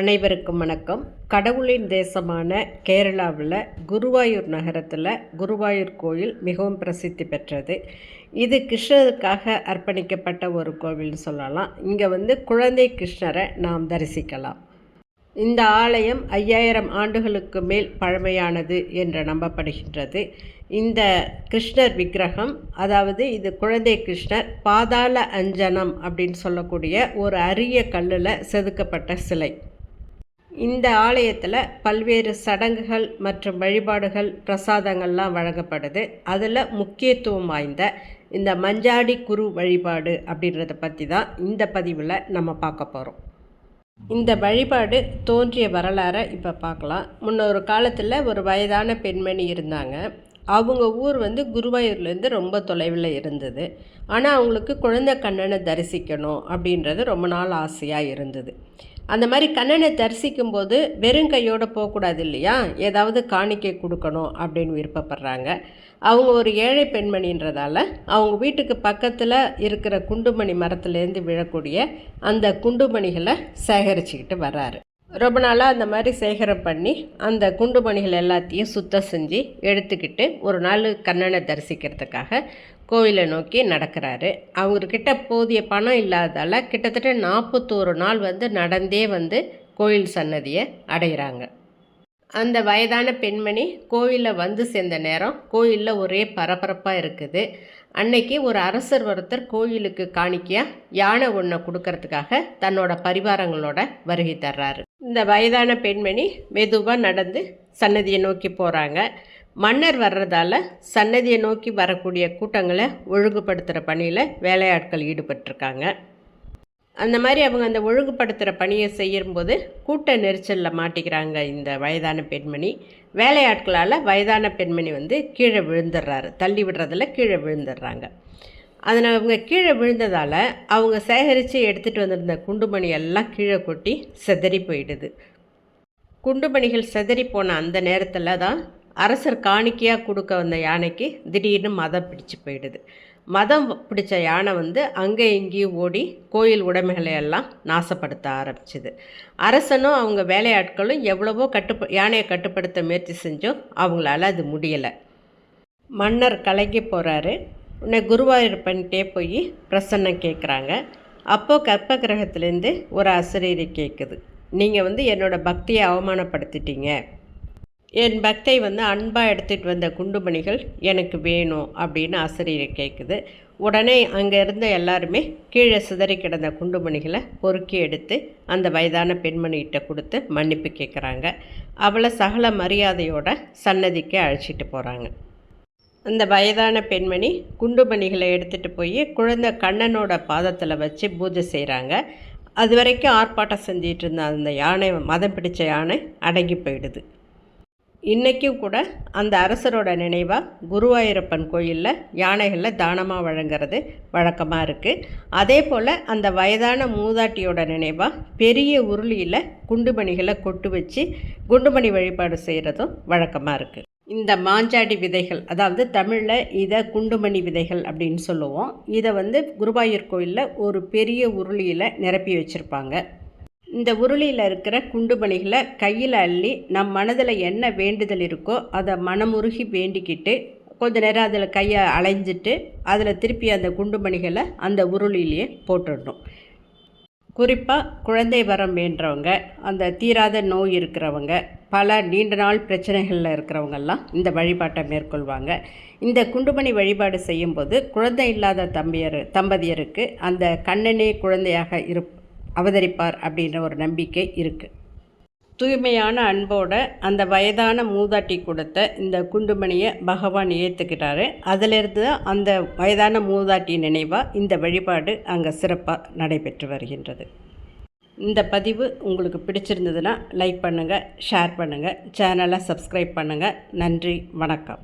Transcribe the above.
அனைவருக்கும் வணக்கம். கடவுளின் தேசமான கேரளாவில் குருவாயூர் நகரத்தில் குருவாயூர் கோயில் மிகவும் பிரசித்தி பெற்றது. இது கிருஷ்ணருக்காக அர்ப்பணிக்கப்பட்ட ஒரு கோவில்னு சொல்லலாம். இங்கே வந்து குழந்தை கிருஷ்ணரை நாம் தரிசிக்கலாம். இந்த ஆலயம் ஐயாயிரம் ஆண்டுகளுக்கு மேல் பழமையானது என்று நம்பப்படுகின்றது. இந்த கிருஷ்ணர் விக்கிரகம் அதாவது இது குழந்தை கிருஷ்ணர் பாதாள அஞ்சனம் அப்படின்னு சொல்லக்கூடிய ஒரு அரிய கல்லில் செதுக்கப்பட்ட சிலை. இந்த ஆலயத்தில் பல்வேறு சடங்குகள் மற்றும் வழிபாடுகள் பிரசாதங்கள்லாம் வழங்கப்படுது. அதில் முக்கியத்துவம் வாய்ந்த இந்த மஞ்சாடி குரு வழிபாடு அப்படின்றத பற்றி தான் இந்த பதிவில் நம்ம பார்க்க போகிறோம் இந்த வழிபாடு தோன்றிய வரலாறை இப்போ பார்க்கலாம். முன்னொரு காலத்தில் ஒரு வயதான பெண்மணி இருந்தாங்க. அவங்க ஊர் வந்து குருவாயூர்லேருந்து ரொம்ப தொலைவில் இருந்தது. ஆனால் அவங்களுக்கு குழந்தை கண்ணனை தரிசிக்கணும் அப்படின்றது ரொம்ப நாள் ஆசையாக இருந்தது. அந்த மாதிரி கண்ணனை தரிசிக்கும் போது வெறும் கையோடு போகக்கூடாது இல்லையா ஏதாவது காணிக்கை கொடுக்கணும் அப்படின்னு விருப்பப்படுறாங்க. அவங்க ஒரு ஏழை பெண்மணின்றதால அவங்க வீட்டுக்கு பக்கத்தில் இருக்கிற குண்டுமணி மரத்துலேருந்து விழக்கூடிய அந்த குண்டுமணிகளை சேகரிச்சுக்கிட்டு வர்றாரு. ரொம்ப நாளாக அந்த மாதிரி சேகரம் பண்ணி அந்த குண்டுமணிகள் எல்லாத்தையும் சுத்தம் செஞ்சு எடுத்துக்கிட்டு ஒரு நாள் கண்ணனை தரிசிக்கிறதுக்காக கோவிலை நோக்கி நடக்கிறாரு. அவங்கக்கிட்ட போதிய பணம் இல்லாதால் கிட்டத்தட்ட நாற்பத்தோரு நாள் வந்து நடந்தே வந்து கோயில் சன்னதியை அடைகிறாங்க அந்த வயதான பெண்மணி கோயிலில் வந்து சேர்ந்த நேரம் கோயிலில் ஒரே பரபரப்பாக இருக்குது. அன்னைக்கு ஒரு அரசர் ஒருத்தர் கோயிலுக்கு காணிக்கையாக யானை ஒன்றை கொடுக்கறதுக்காக தன்னோட பரிவாரங்களோட வருகை தர்றாரு. இந்த வயதான பெண்மணி மெதுவாக நடந்து சன்னதியை நோக்கி போகிறாங்க மன்னர் வர்றதால சன்னதியை நோக்கி வரக்கூடிய கூட்டங்களை ஒழுங்குபடுத்துகிற பணியில் வேலையாட்கள் ஈடுபட்டிருக்காங்க. அந்த மாதிரி அவங்க அந்த ஒழுங்குபடுத்துகிற பணியை செய்யும்போது கூட்ட நெரிச்சலில் மாட்டிக்கிறாங்க இந்த வயதான பெண்மணி. வேலையாட்களால் வயதான பெண்மணி வந்து கீழே விழுந்துடுறாரு தள்ளி விடுறதில் கீழே விழுந்துடுறாங்க அதில் அவங்க கீழே விழுந்ததால் அவங்க சேகரித்து எடுத்துகிட்டு வந்திருந்த குண்டுமணி எல்லாம் கீழே கொட்டி செதறி போயிடுது. குண்டுமணிகள் செதறி போன அந்த நேரத்தில் தான் அரசர் காணிக்கையாக கொடுக்க வந்த யானைக்கு திடீர்னு மதம் பிடிச்சு போயிடுது. மதம் பிடிச்ச யானை வந்து அங்கே இங்கேயும் ஓடி கோயில் உடைமைகளை எல்லாம் நாசப்படுத்த ஆரம்பிச்சுது. அரசனும் அவங்க வேலையாட்களும் எவ்வளவோ கட்டுப்ப யானையை கட்டுப்படுத்த முயற்சி செஞ்சோம் அவங்களால அது முடியலை. மன்னர் கலங்கி போகிறாரு உன்னை குருவாயூர் பண்ணிட்டே போய் பிரசன்னம் கேட்குறாங்க அப்போது கற்ப கிரகத்துலேருந்து ஒரு அசரீரி கேட்குது நீங்கள் வந்து என்னோடய பக்தியை அவமானப்படுத்திட்டீங்க. என் பக்தை வந்து அன்பாக எடுத்துகிட்டு வந்த குண்டுமணிகள் எனக்கு வேணும் அப்படின்னு ஆசிரியரை கேட்குது உடனே அங்கே இருந்த எல்லாருமே கீழே சிதறி கிடந்த குண்டுமணிகளை பொறுக்கி எடுத்து அந்த வயதான பெண்மணிகிட்ட கொடுத்து மன்னிப்பு கேட்குறாங்க அவளை சகல மரியாதையோட சன்னதிக்கு அழைச்சிட்டு போகிறாங்க அந்த வயதான பெண்மணி குண்டுமணிகளை எடுத்துகிட்டு போய் குழந்தை கண்ணனோட பாதத்தில் வச்சு பூஜை செய்கிறாங்க அது வரைக்கும் ஆர்ப்பாட்டம் செஞ்சிகிட்டு இருந்த அந்த யானை மதம் பிடித்த யானை அடங்கி போயிடுது. இன்றைக்கும் கூட அந்த அரசரோட நினைவாக குருவாயூரப்பன் கோயிலில் யானைகளில் தானமாக வழங்குறது வழக்கமாக இருக்குது அதே போல் அந்த வயதான மூதாட்டியோட நினைவாக பெரிய உருளியில் குண்டுமணிகளை கொட்டு வச்சு குண்டுமணி வழிபாடு செய்கிறதும் வழக்கமாக இருக்குது இந்த மாஞ்சாடி விதைகள் அதாவது தமிழில் இதை குண்டுமணி விதைகள் அப்படின்னு சொல்லுவோம். இதை வந்து குருவாயூர் கோயிலில் ஒரு பெரிய உருளியில் நிரப்பி வச்சுருப்பாங்க. இந்த உருளியில் இருக்கிற குண்டுமணிகளை கையில் அள்ளி நம் மனதில் என்ன வேண்டுதல் இருக்கோ அதை மனமுருகி வேண்டிக்கிட்டு கொஞ்ச நேரம் அதில் கையை அலைஞ்சிட்டு அதில் திருப்பி அந்த குண்டுமணிகளை அந்த உருளிலேயே போட்டுடணும். குறிப்பாக குழந்தை வரம் வேண்டவங்க அந்த தீராத நோய் இருக்கிறவங்க பல நீண்ட நாள் பிரச்சனைகளில் இருக்கிறவங்கெல்லாம் இந்த வழிபாட்டை மேற்கொள்வாங்க. இந்த குண்டுமணி வழிபாடு செய்யும்போது குழந்தை இல்லாத தம்பியர் தம்பதியருக்கு அந்த கண்ணனே குழந்தையாக இருப் அவதரிப்பார் அப்படின்ற ஒரு நம்பிக்கை இருக்குது தூய்மையான அன்போட அந்த வயதான மூதாட்டி கொடுத்த இந்த குண்டுமணியை பகவான் ஏற்றுக்கிட்டாரு அதிலிருந்து தான் அந்த வயதான மூதாட்டி நினைவாக இந்த வழிபாடு அங்கே சிறப்பாக நடைபெற்று வருகின்றது. இந்த பதிவு உங்களுக்கு பிடிச்சிருந்ததுன்னா லைக் பண்ணுங்கள் ஷேர் பண்ணுங்கள் சேனலை சப்ஸ்கிரைப் பண்ணுங்கள் நன்றி வணக்கம்.